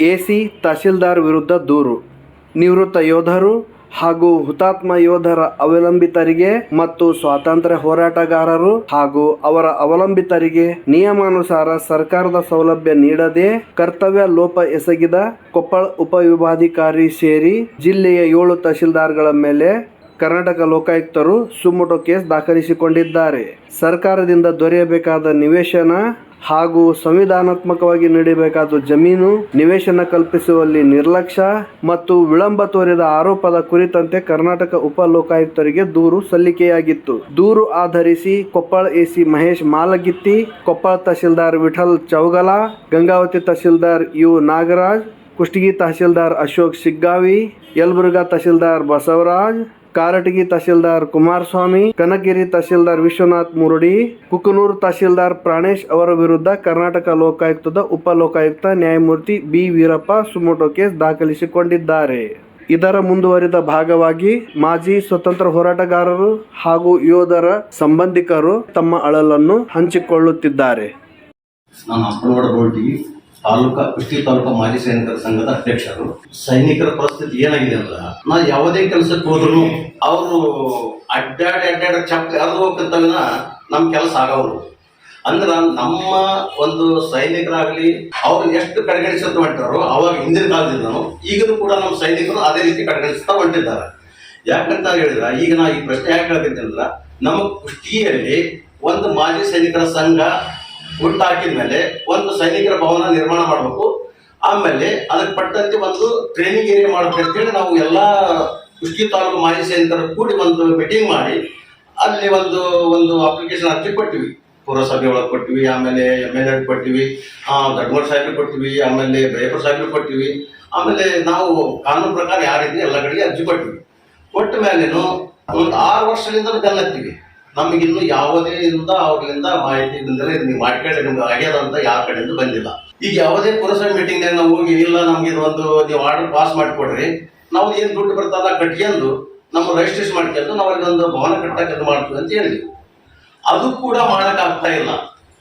AC tahsildar ವಿರುದ್ಧ ದೂರು. ನಿವೃತ್ತ ಯೋಧರು ಹಾಗೂ ಹುತಾತ್ಮ ಯೋಧರ ಅವಲಂಬಿತರಿಗೆ ಮತ್ತು ಸ್ವಾತಂತ್ರ್ಯ ಹೋರಾಟಗಾರರು ಹಾಗೂ ಅವರ ಅವಲಂಬಿತರಿಗೆ ನಿಯಮಾನುಸಾರ ಸರ್ಕಾರದ ಸೌಲಭ್ಯ ನೀಡದೆ ಕರ್ತವ್ಯ ಲೋಪ ಎಸಗಿದ ಕೊಪ್ಪಳ ಉಪವಿಭಾಧಿಕಾರಿ ಸೇರಿ ಜಿಲ್ಲೆಯ ಏಳು ತಹಶೀಲ್ದಾರ್ಗಳ ಮೇಲೆ ಕರ್ನಾಟಕ ಲೋಕಾಯುಕ್ತರು ಸುಮೋಟೋ ಕೇಸ್ ದಾಖಲಿಸಿಕೊಂಡಿದ್ದಾರೆ. ಸರ್ಕಾರದಿಂದ ದೊರೆಯಬೇಕಾದ ನಿವೇಶನ ಹಾಗೂ ಸಂವಿಧಾನಾತ್ಮಕವಾಗಿ ನೀಡಬೇಕಾದ ಜಮೀನು ನಿವೇಶನ ಕಲ್ಪಿಸುವಲ್ಲಿ ನಿರ್ಲಕ್ಷ್ಯ ಮತ್ತು ವಿಳಂಬ ತೋರಿದ ಆರೋಪದ ಕುರಿತಂತೆ ಕರ್ನಾಟಕ ಉಪ ಲೋಕಾಯುಕ್ತರಿಗೆ ದೂರು ಸಲ್ಲಿಕೆಯಾಗಿತ್ತು. ದೂರು ಆಧರಿಸಿ ಕೊಪ್ಪಳ ಎಸಿ ಮಹೇಶ್ ಮಾಲಗಿತ್ತಿ, ಕೊಪ್ಪಳ ತಹಶೀಲ್ದಾರ್ ವಿಠಲ್ ಚೌಗಲ, ಗಂಗಾವತಿ ತಹಶೀಲ್ದಾರ್ ಯು ನಾಗರಾಜ್, ಕುಷ್ಟಗಿ ತಹಶೀಲ್ದಾರ್ ಅಶೋಕ್ ಸಿಗ್ಗಾವಿ ಯಲಬುರ್ಗಾ ತಹಶೀಲ್ದಾರ್ ಬಸವರಾಜ್ ಕಾರಟಗಿ ತಹಶೀಲ್ದಾರ್ ಕುಮಾರಸ್ವಾಮಿ, ಕನಗಿರಿ ತಹಶೀಲ್ದಾರ್ ವಿಶ್ವನಾಥ್ ಮುರುಡಿ, ಕುಕನೂರು ತಹಶೀಲ್ದಾರ್ ಪ್ರಾಣೇಶ್ ಅವರ ವಿರುದ್ಧ ಕರ್ನಾಟಕ ಲೋಕಾಯುಕ್ತದ ಉಪ ಲೋಕಾಯುಕ್ತ ನ್ಯಾಯಮೂರ್ತಿ ಬಿ. ವೀರಪ್ಪ ಸುಮೋಟೋ ಕೇಸ್ ದಾಖಲಿಸಿಕೊಂಡಿದ್ದಾರೆ. ಇದರ ಮುಂದುವರಿದ ಭಾಗವಾಗಿ ಮಾಜಿ ಸ್ವತಂತ್ರ ಹೋರಾಟಗಾರರು ಹಾಗೂ ಯೋಧರ ಸಂಬಂಧಿಕರು ತಮ್ಮ ಅಳಲನ್ನು ಹಂಚಿಕೊಳ್ಳುತ್ತಿದ್ದಾರೆ. ನಾನು ತಾಲೂಕಾ ಕುಷ್ಟಿ ತಾಲೂಕಾ ಮಾಜಿ ಸೈನಿಕರ ಸಂಘದ ಅಧ್ಯಕ್ಷರು. ಸೈನಿಕರ ಪರಿಸ್ಥಿತಿ ಏನಾಗಿದೆ ಅಂದ್ರೆ, ನಾ ಯಾವುದೇ ಕೆಲಸಕ್ಕೆ ಹೋದ್ರು ಅವರು ಅಡ್ಡಾಡಿ ಅಡ್ಡಾಡಿ ಚಪ್ ಅದು ಹೋಗ್ತಿರ್ತಾವಿನ ನಮ್ಮ ಕೆಲಸ ಆಗವರು ಅಂದ್ರ ನಮ್ಮ ಒಂದು ಸೈನಿಕರಾಗ್ಲಿ, ಅವ್ರು ಎಷ್ಟು ಕಡೆಗಣಿಸುತ್ತ ಹೊಂಟಾರೋ ಅವಾಗ ಹಿಂದಿನ ಕಾಲದಿಂದನು ಈಗಲೂ ಕೂಡ ನಮ್ಮ ಸೈನಿಕರು ಅದೇ ರೀತಿ ಕಡೆಗಣಿಸ್ತಾ ಹೊಂಟಿದ್ದಾರೆ. ಯಾಕಂತ ಹೇಳಿದ್ರ, ಈಗ ನಾ ಈ ಪ್ರಶ್ನೆ ಯಾಕೆ ಹೇಳ್ಬೇಕಂದ್ರ ನಮ್ಮ ಕುಷ್ಟಿಯಲ್ಲಿ ಒಂದು ಮಾಜಿ ಸೈನಿಕರ ಸಂಘ ಹುಟ್ಟಾಕಿದ ಮೇಲೆ ಒಂದು ಸೈನಿಕರ ಭವನ ನಿರ್ಮಾಣ ಮಾಡಬೇಕು. ಆಮೇಲೆ ಅದಕ್ಕೆ ಪಟ್ಟಂತೆ ಒಂದು ಟ್ರೈನಿಂಗ್ ಏರಿಯಾ ಮಾಡಬೇಕು ಅಂತೇಳಿ ನಾವು ಎಲ್ಲ ಕುಷ್ಟಗಿ ತಾಲೂಕು ಮಾಜಿ ಸೈನಿಕರು ಕೂಡಿ ಒಂದು ಮೀಟಿಂಗ್ ಮಾಡಿ, ಅಲ್ಲಿ ಒಂದು ಒಂದು ಅಪ್ಲಿಕೇಶನ್ ಅರ್ಜಿ ಕೊಟ್ಟಿವಿ. ಪುರಸಭೆ ಒಳಗೆ ಕೊಟ್ಟಿವಿ, ಆಮೇಲೆ ಎಂ ಎಲ್ ಎ ಕೊಟ್ಟಿವಿ ದಡ್ಮರ್ ಸಾಹೇಬ್ರಿಗೆ ಕೊಟ್ಟಿವಿ, ಆಮೇಲೆ ಬೇಪರ್ ಸಾಹೇಬ್ರಿಗೆ ಕೊಟ್ಟಿವಿ. ಆಮೇಲೆ ನಾವು ಕಾನೂನು ಪ್ರಕಾರ ಯಾವ ರೀತಿ ಎಲ್ಲ ಕಡೆಗೆ ಅರ್ಜಿ ಕೊಟ್ಟಿವಿ. ಕೊಟ್ಟ ಮೇಲೆ ಒಂದು ಆರು ವರ್ಷದಿಂದ ಬೆನ್ನತ್ತೀವಿ. ನಮಗಿನ್ನು ಯಾವುದೇ ಇಂದ ಅವ್ರಿಂದ ಮಾಹಿತಿ ಬಂದರೆ ನೀವು ಮಾಡ್ಕೊಂಡ್ರೆ ನಿಮ್ಗೆ ಆಗ್ಯದ ಅಂತ ಯಾವ ಕಡೆಯಿಂದ ಬಂದಿಲ್ಲ. ಈಗ ಯಾವುದೇ ಪುರಸಭೆ ಮೀಟಿಂಗ್ ನಾವು ಹೋಗಿ, ಇಲ್ಲ ನಮ್ಗೆ ಒಂದು ನೀವು ಆರ್ಡರ್ ಪಾಸ್ ಮಾಡಿಕೊಡ್ರಿ, ನಾವು ಏನು ದುಡ್ಡು ಬರ್ತದ ಕಟ್ಕೊಂಡು ನಮ್ಮ ರಿಜಿಸ್ಟ್ರೇಷನ್ ಮಾಡ್ಕೊಂಡು ನಾವು ಒಂದು ಭವನ ಕಟ್ಟಕ್ಕೆ ಮಾಡ್ತೀವಿ ಅಂತ ಹೇಳಿದ್ವಿ. ಅದು ಕೂಡ ಮಾಡಕ್ ಆಗ್ತಾ ಇಲ್ಲ.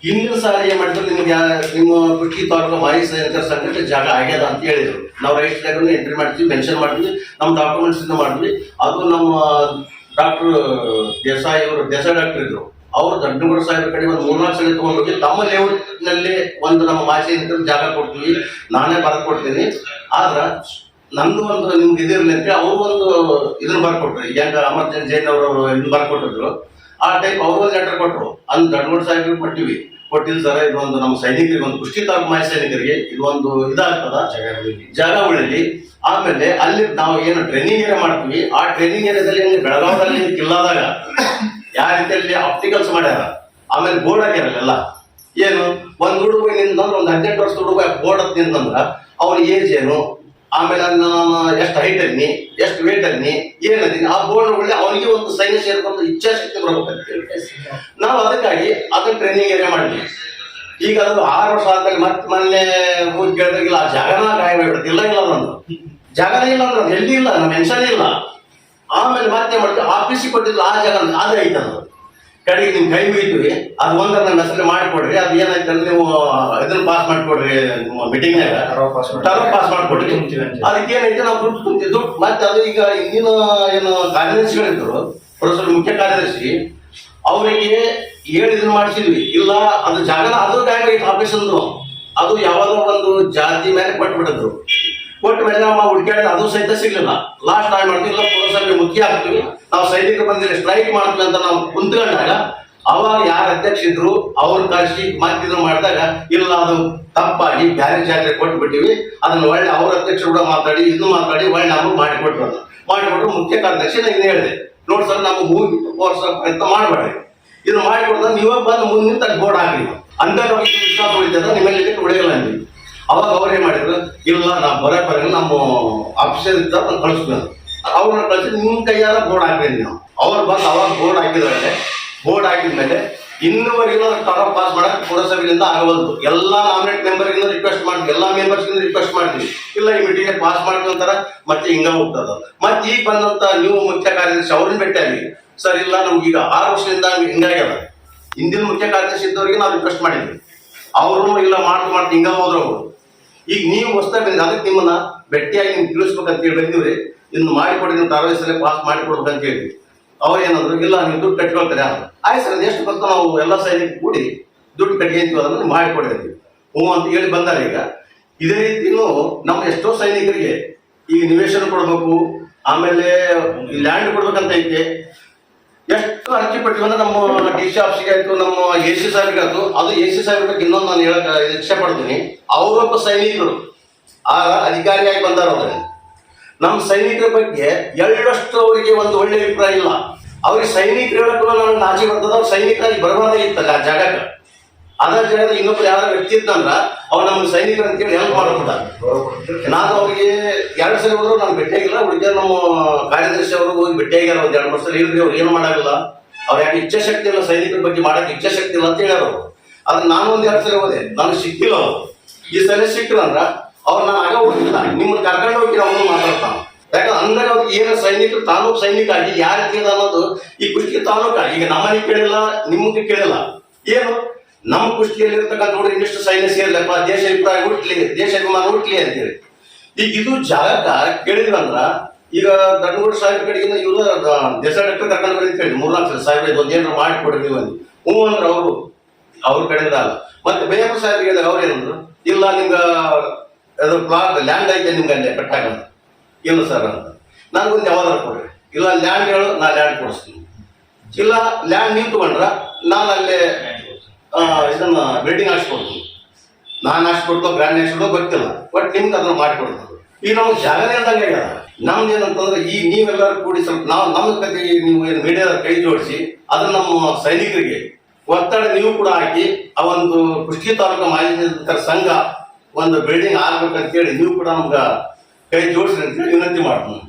ಹಿಂದಿನ ಸಾಲ ಏನ್ ಮಾಡಿದ್ರು, ನಿಮ್ಗೆ ನಿಮ್ಮ ಕುಟ್ಟಿ ತಾಲೂಕು ಮಾಹಿತಿ ಸೈನಿಕರ ಸಂಘಕ್ಕೆ ಜಾಗ ಆಗ್ಯದ ಅಂತ ಹೇಳಿದ್ರು. ನಾವು ರಿಜಿಸ್ಟ್ರೇಷನ್ ಎಂಟ್ರಿ ಮಾಡ್ತೀವಿ ಮೆನ್ಷನ್ ಮಾಡ್ತೀವಿ, ನಮ್ಮ ಡಾಕ್ಯುಮೆಂಟ್ಸ್ ಮಾಡ್ತೀವಿ. ಅದು ನಮ್ಮ ಡಾಕ್ಟರ್ ದೇಸಾಯಿ ಅವರು, ದೇಸಾಯಿ ಡಾಕ್ಟರ್ ಇದ್ರು. ಅವರು ದಡ್ಡಗೌಡ ಸಾಹೇಬ್ರ ಕಡೆ ಒಂದು ಮೂರ್ನಾಲ್ಕು ಸಲ ತಗೊಂಡೋಗಿ ತಮ್ಮ ಲೇಔಟ್ನಲ್ಲಿ ಒಂದು ನಮ್ಮ ಭಾಷೆ ಸೈನಿಕರಿಗೆ ಜಾಗ ಕೊಡ್ತೀವಿ, ನಾನೇ ಬರೆದು ಕೊಡ್ತೀನಿ. ಆದ್ರ ನಂದು ಒಂದು ನಿಮ್ಗೆ ಇದಿರ್ಲಿ ಅಂತ ಅವ್ರು ಒಂದು ಇದನ್ನ ಬರ್ಕೊಟ್ರು. ಈಗ ಅಮರ್ಜನ್ ಜೈನ್ ಅವರು ಇದನ್ನ ಬರ್ಕೊಟ್ಟಿದ್ರು. ಆ ಟೈಪ್ ಅವರು ಒಂದು ಲೆಟರ್ ಕೊಟ್ರು. ಅಲ್ಲಿ ದಡ್ಮೂಡ್ ಸಾಹೇಬ್ರಿಗೆ ಕೊಟ್ಟಿವಿ. ಕೊಟ್ಟಿಲ್ಲ ಇದೊಂದು ನಮ್ಮ ಸೈನಿಕರಿಗೆ ಒಂದು ಕುಷ್ಟಿ ತಾಲೂಕು ಮಾಜಿ ಸೈನಿಕರಿಗೆ ಇದೊಂದು ಇದಾಗ್ತದ. ಜಾಗ ಉಳಿಲಿ ಆಮೇಲೆ ಅಲ್ಲಿ ನಾವು ಏನು ಟ್ರೈನಿಂಗ್ ಏರಿಯಾ ಮಾಡ್ತೀವಿ, ಆ ಟ್ರೈನಿಂಗ್ ಏರಿಯಾದಲ್ಲಿ ಬೆಳಗಾವದಲ್ಲಿ ಕಿಲ್ಲಾದಾಗ ಯಾವ ರೀತಿಯಲ್ಲಿ ಆಪ್ಟಿಕಲ್ಸ್ ಮಾಡ್ಯಾರ. ಆಮೇಲೆ ಬೋರ್ಡ್ ಹಾಕ್ಯಾರಲ್ಲ ಏನು? ಒಂದು ಹುಡುಗ ನಿಂತಂದ್ರೆ ಒಂದು ಹದಿನೆಂಟು ವರ್ಷದ ಹುಡುಗ ಬೋರ್ಡ್ ಹತ್ ನಿಂತಂದ್ರ ಅವ್ರ ಏಜ್ ಏನು? ಆಮೇಲೆ ನಾನು ಎಷ್ಟು ಹೈಟ್ ಅನ್ನಿ ಎಷ್ಟು ವೇಟ್ ಅನ್ನಿ ಏನದೀನಿ ಆ ಬೋರ್ಡ್ ಒಳ್ಳೆ ಅವನಿಗೆ ಒಂದು ಸೈನ್ಯ ಸೇರ್ಕೊಂಡು ಇಚ್ಛಾಶಕ್ತಿ ಬರ್ಬೇಕಂತ ನಾವು ಅದಕ್ಕಾಗಿ ಅದನ್ನ ಟ್ರೈನಿಂಗ್ ಏರಿಯಾ ಮಾಡಿದ್ವಿ ಈಗ ಅದು ಆರು ವರ್ಷ ಆದ್ಮೇಲೆ ಮತ್ತೆ ಮೊನ್ನೆ ಹೋಗಿ ಕೇಳಿದಾಗಿಲ್ಲ ಆ ಜಾಗನ ಗಾಯ ಇಲ್ಲ ಇಲ್ಲ ಜಾಗನ ಇಲ್ಲ ಅಂದ್ರೆ ಎಲ್ಲಿ ಇಲ್ಲ? ನಮ್ಮ ಮೆನ್ಷನ್ ಇಲ್ಲ. ಆಮೇಲೆ ಮತ್ತೆ ಮಾಡ್ತೀವಿ ಆಫೀಸಿಗೆ ಕೊಟ್ಟಿಲ್ಲ ಆ ಜಾಗ ಅದೇ ಐತೆ ಅದು ಕಡೆಗೆ ನಿಮ್ ಕೈ ಮುಗಿತೀವಿ ಅದು ಒಂದನ್ನ ಮಾಡಿ ಮಾಡಿಕೊಡ್ರಿ ಅದು ಏನಾಯ್ತು ಅಂದ್ರೆ ನೀವು ಇದನ್ನ ಪಾಸ್ ಮಾಡಿಕೊಡ್ರಿ ಮೀಟಿಂಗ್ನಾಗ ಟರ್ಮ್ ಪಾಸ್ ಮಾಡಿಕೊಡ್ರಿ. ಅದಕ್ಕೆ ಏನೈತೆ ನಾವು ದುಡ್ಡು ತುಂಬ್ತಿದ್ದು. ಮತ್ತೆ ಅದು ಈಗ ಇಂದಿನ ಏನು ಕಾರ್ಯದರ್ಶಿಗಳಿದ್ರು ಪ್ರೊಫೆಸರ್ ಮುಖ್ಯ ಕಾರ್ಯದರ್ಶಿ ಅವರಿಗೆ ಏಳು ಇದನ್ನ ಮಾಡಿಸಿದ್ವಿ. ಇಲ್ಲ ಅದು ಜಾಗ ಅದು ಡೈರೆಕ್ಟ್ ಆಫೀಸ್ ಅಂದ್ರು ಅದು ಯಾವಾಗ ಒಂದು ಜಾತಿ ಮೇಲೆ ಕೊಟ್ಬಿಟ್ಟಿದ್ರು. ಕೊಟ್ಟ ಮೇಲೆ ನಾವು ಹುಡುಕಾಡಿದ ಅದು ಸಹಿತ ಸಿಗ್ಲಿಲ್ಲ. ಲಾಸ್ಟ್ ಟೈಮ್ ಮಾಡ್ತೀವಿ ಪೊಲೀಸರಿಗೆ ಮುಖ್ಯ ಆಗ್ತೀವಿ. ನಾವು ಸೈನಿಕ ಬಂದಿಲ್ಲ ಸ್ಟ್ರೈಕ್ ಮಾಡ್ತೀವಿ ಅಂತ ನಾವು ಕುಂತ್ಕೊಂಡಾಗ, ಅವಾಗ ಯಾರು ಅಧ್ಯಕ್ಷ ಇದ್ರು, ಅವ್ರ ಕಳಿಸಿ ಮತ್ತಿದ್ರು ಮಾಡಿದಾಗ, ಇಲ್ಲ, ಅದು ತಪ್ಪಾಗಿ ಬ್ಯಾರೆ ಜಾತ್ರೆ ಕೊಟ್ಟು ಬಿಟ್ಟಿವಿ ಅದನ್ನ ಒಳ್ಳೆ ಅವ್ರ ಅಧ್ಯಕ್ಷ ಕೂಡ ಮಾತಾಡಿ ಇದು ಮಾತಾಡಿ ಒಳ್ಳೆ ನಾವು ಮಾಡಿಕೊಟ್ರು ಅದು ಮಾಡಿಕೊಟ್ರು ಮುಖ್ಯ ಕಾರ್ಯದರ್ಶಿ ನಾನು ಇದನ್ನ ಹೇಳಿದೆ. ನೋಡಿ ಸರ್, ನಾವು ಮೂವಿ ವರ್ಷ ಪ್ರಯತ್ನ ಮಾಡಬೇಡ್ರಿ ಇದು ಮಾಡಿಕೊಡ್ತಾರೆ ನೀವೇ ಬಂದು ಮುಂದೆ ನಿಂತು ಬೋರ್ಡ್ ಹಾಕಿ ಅಂತ ನಮಗೆ ವಿಶ್ವಾಸ ಉಳಿತದ ನಿಮ್ಮಲ್ಲಿ ಉಳಿಯಲ್ಲ ಅಂದ್ವಿ. ಅವಾಗ ಅವ್ರೇನ್ ಮಾಡಿದ್ರು? ಇಲ್ಲ ನಾ ಬರೋ ಬರ ನಮ್ಮ ಆಫೀಸರ್ ಇದ್ದ ನಾನು ಕಳಿಸ್ಬೇಕು ಅವ್ರನ್ನ ಕಳಿಸಿ ನಿಮ್ಮ ಕೈಯಾರ ಬೋರ್ಡ್ ಹಾಕಿದ್ವಿ ನಾವು. ಅವ್ರು ಬಂದು ಅವಾಗ ಬೋರ್ಡ್ ಹಾಕಿದ್ರೆ ಬೋರ್ಡ್ ಹಾಕಿದ್ಮೇಲೆ ಇನ್ನುವರೆಗೂ ತರ ಪಾಸ್ ಮಾಡಕ್ ಪುರಸಭೆಯಿಂದ ಆಗವಲ್ದು ಎಲ್ಲ ನಾಮಿನೇಟ್ ಮೆಂಬರ್ಗಿಂದ ರಿಕ್ವೆಸ್ಟ್ ಮಾಡ್ತೀವಿ. ಎಲ್ಲ ಮೆಂಬರ್ಸ್ ರಿಕ್ವೆಸ್ಟ್ ಮಾಡ್ತೀವಿ. ಇಲ್ಲ, ಈ ಮೀಟಿಂಗ್ ಪಾಸ್ ಮಾಡ್ಕೊಂತಾರ ಮತ್ತೆ ಹಿಂಗ ಹೋಗ್ತದ. ಮತ್ತೆ ಈಗ ಬಂದಂತ ನೀವು ಮುಖ್ಯ ಕಾರ್ಯದರ್ಶಿ ಅವ್ರನ್ನ ಭೇಟಿಯಾಗಿ ಸರ್, ಇಲ್ಲ, ನಮ್ಗೆ ಈಗ ಆರು ವರ್ಷದಿಂದ ಹಿಂಗಾಗ್ಯದ ಹಿಂದಿನ ಮುಖ್ಯ ಕಾರ್ಯದರ್ಶಿ ಇದ್ದವರಿಗೆ ನಾವು ರಿಕ್ವೆಸ್ಟ್ ಮಾಡಿದ್ವಿ. ಅವರು ಇಲ್ಲ ಮಾಡ್ತು ಮಾಡ್ತು ಹಿಂಗ ಹೋದ್ರು ಅವರು. ಈಗ ನೀವು ಹೊಸ್ತಾ ಅದಕ್ಕೆ ನಿಮ್ಮನ್ನ ಭೇಟಿಯಾಗಿ ನಿಮ್ಗೆ ತಿಳಿಸ್ಬೇಕಂತ ಹೇಳಿ ಬಂದಿವ್ರಿ. ಇನ್ನು ಮಾಡಿಕೊಡಿ ನೀವು ತಾರವೇ ಸಲ ಪಾಸ್ ಮಾಡಿಕೊಡ್ಬೇಕಂತ ಹೇಳಿ. ಅವ್ರು ಏನಂದ್ರು, ಇಲ್ಲ, ನೀವು ದುಡ್ಡು ಕಟ್ಕೊಳ್ತಾರೆ? ಆಯ್ತು ಸರ್ ಎಷ್ಟು ಬರ್ತಾ ನಾವು ಎಲ್ಲ ಸೈನಿಕ ಕೂಡಿ ದುಡ್ಡು ಕಟ್ಕೊಂತೀವಿ ಅದನ್ನು ಮಾಡಿಕೊಡಿದ್ವಿ ಹ್ಞೂ ಅಂತ ಹೇಳಿ ಬಂದಾರೆ ಈಗ. ಇದೇ ರೀತಿನೂ ನಮ್ಮ ಎಷ್ಟೋ ಸೈನಿಕರಿಗೆ ಈಗ ನಿವೇಶನ ಕೊಡಬೇಕು, ಆಮೇಲೆ ಲ್ಯಾಂಡ್ ಕೊಡ್ಬೇಕಂತ ಐತೆ. ಎಷ್ಟು ಅಕ್ಕಿ ಪಟ್ಟಿವಿ ನಮ್ಮ ಡಿ ಸಿ ಆಫೀಸ್ಗೆ ಆಯ್ತು, ನಮ್ಮ ಎ ಸಿ ಸಾಹೇಬ್ಗೆ ಆಯ್ತು. ಅದು ಎ ಸಿ ಸಾಹೇಬ್ ಬಗ್ಗೆ ಇನ್ನೊಂದು ನಾನು ಹೇಳಕ್ ಇಚ್ಛೆ ಪಡ್ತೀನಿ. ಅವರೊಬ್ಬ ಸೈನಿಕರು. ಆ ಅಧಿಕಾರಿಯಾಗಿ ಬಂದಾರ ನಮ್ಮ ಸೈನಿಕರ ಬಗ್ಗೆ ಎಳ್ಳಷ್ಟು ಅವರಿಗೆ ಒಂದು ಒಳ್ಳೆ ಅಭಿಪ್ರಾಯ ಇಲ್ಲ. ಅವ್ರಿಗೆ ಸೈನಿಕರು ಹೇಳಕ್ಕೂ ನನಗೆ ನಾಚಿ ಬರ್ತದ, ಅವ್ರು ಸೈನಿಕರಾಗಿ ಆ ಜಾಗಕ್ಕೆ. ಅದ ಜಾಗದ ಇನ್ನೊಬ್ರು ಯಾರ ವ್ಯಕ್ತಿ ಇದ್ದಂದ್ರ ಅವ್ರು ನಮ್ಮ ಸೈನಿಕರು ಅಂತೇಳಿ ಹೆಲ್ಪ್ ಮಾಡ್ಬೋದ ನಾನು ಅವ್ರಿಗೆ ಎರಡು ಸಲ ಹೋದ್ರು ನಾನು ಭೇಟಿಯಾಗಿಲ್ಲ ಹುಡುಗಿಯ ನಮ್ಮ ಕಾರ್ಯದರ್ಶಿ ಅವರು ಹೋಗಿ ಭೇಟಿಯಾಗಿಲ್ಲ ಒಂದ್ ಎರಡು ಮೂರು ಸಲ ಇಲ್ರಿ, ಅವ್ರು ಏನು ಮಾಡಾಗಿಲ್ಲ. ಅವ್ರ ಯಾಕೆ ಇಚ್ಛಾಶಕ್ತಿ ಇಲ್ಲ, ಸೈನಿಕರ ಬಗ್ಗೆ ಮಾಡಕ್ಕೆ ಇಚ್ಛಾಶಕ್ತಿ ಇಲ್ಲ ಅಂತ ಹೇಳ್ಯಾರ ಅವ್ರು. ಆದ್ರೆ ನಾನು ಒಂದ್ ಎರಡು ಸಲ ಹೋದೆ. ನನಗೆ ಸಿಕ್ಕಿಲ್ಲ ಅವರು. ಈ ಸಲ ಸಿಕ್ಕಿಲ್ಲ ಅಂದ್ರ ಅವ್ರು ನಾನು ಆಗ ಹೋಗಿಲ್ಲ ನಿಮ್ಮನ್ನ ಕರ್ಕೊಂಡು ಹೋಗಿ ಅವನು ಮಾತಾಡ್ತಾನ. ಯಾಕಂದ್ರೆ ಅಂದಾಗ ಅವ್ರಿಗೆ ಏನು ಸೈನಿಕರು, ತಾಲೂಕು ಸೈನಿಕ ಆಗಿ ಯಾರು ಕೇಳಿದ ಅನ್ನೋದು ಈ ಕುಷ್ಟಗಿ ತಾಲೂಕ. ಈಗ ನಮ್ಮನಿಗೆ ಕೇಳಿಲ್ಲ ನಿಮಗೆ ಕೇಳಿಲ್ಲ. ಏನು? ನಮ್ಮ ಕುಷ್ಟಿಯಲ್ಲಿರ್ತಕ್ಕಂಥ ನೋಡಿ ಇನ್ನಿಷ್ಟು ಸೈನ್ಯ ಸೇರ್ಲಪ್ಪ, ದೇಶ ಅಭಿಪ್ರಾಯ ಹುಟ್ಲಿ, ದೇಶ ಅಭಿಮಾನ ಹುಟ್ಲಿ ಅಂತೇಳಿ. ಈಗ ಇದು ಜಾಗಕ್ಕ ಕೇಳಿದ್ರಂದ್ರ, ಈಗ ದಂಡಗೂಡ ಸಾಹೇಬ್ ಕಡೆಗಿಂದ ಇವರು ದೇಶ ಡಾಕ್ಟರ್ ಕರ್ಕೊಂಡು ಬರೀ ಹೇಳಿ ಮೂರ್ನಾಲ್ಕು ಸಲ ಸಾಹೇಬ್ ಇದು ಒಂದೇನಾರು ಮಾಡಿ ಕೊಡ್ರಿ ನೀವು ಅಂದು. ಹ್ಞೂ ಅಂದ್ರೆ ಅವರು. ಅವ್ರ ಕಡೆಯಿಂದ ಅಲ್ಲ. ಮತ್ತೆ ಬೇಯಪ್ಪ ಸಾಹೇಬ್ ಹೇಳಿದಾಗ ಅವ್ರು ಏನಂದ್ರು, ಇಲ್ಲ ನಿಮ್ಗೆ, ಅದು ಪ್ಲಾಟ್ ಲ್ಯಾಂಡ್ ಐತೆ ನಿಮ್ಗೆ ಅಲ್ಲೇ ಕಟ್ಟಾಗ ಇಲ್ಲ ಸರ್ ಅಂತ. ನನಗೊಂದು ಯಾವ್ದಾರು ಕೊಡ್ರಿ. ಇಲ್ಲ, ಲ್ಯಾಂಡ್ ಹೇಳು, ನಾ ಲ್ಯಾಂಡ್ ಕೊಡಿಸ್ತೀನಿ. ಇಲ್ಲ, ಲ್ಯಾಂಡ್ ನೀವು ತಗೊಂಡ್ರ, ನಾನು ಅಲ್ಲೇ ಇದನ್ನ ಬಿಲ್ಡಿಂಗ್ ಹಾಕ್ಸ್ಕೊಡ್ತೀನಿ ನಾನು ಹಾಕ್ಸ್ಕೊಡ್ತೋ ಬ್ರ್ಯಾಂಡ್ ಹಾಕ್ಸ್ಕೊಡೋ ಗೊತ್ತಿಲ್ಲ. ಬಟ್ ನಿಮ್ಗೆ ಅದನ್ನ ಮಾಡಿಕೊಡ್ತೀನಿ ಈಗ ನಾವು ಜಾಗನೇ ಇಲ್ದಂಗೆ ಆಗ್ಯದ. ನಮ್ದು ಏನಂತಂದ್ರೆ ಈ ನೀವೆಲ್ಲರೂ ಕೂಡಿ ಸ್ವಲ್ಪ ನಾವು ನಮ್ಮ ಕತೆ ನೀವು ಏನು ಮೀಡಿಯಾದ ಕೈ ಜೋಡಿಸಿ, ಅದನ್ನ ನಮ್ಮ ಸೈನಿಕರಿಗೆ ಒತ್ತಡ ನೀವು ಕೂಡ ಹಾಕಿ, ಆ ಒಂದು ಕುಷ್ಟಿ ತಾಲೂಕು ಮಾಹಿತಿ ಸಂಘ ಒಂದು ಬಿಲ್ಡಿಂಗ್ ಆಗ್ಬೇಕಂತ ಹೇಳಿ ನೀವು ಕೂಡ ನಮ್ಗೆ ಕೈ ಜೋಡಿಸಿ ಅಂತ ವಿನಂತಿ ಮಾಡ್ತೀನಿ.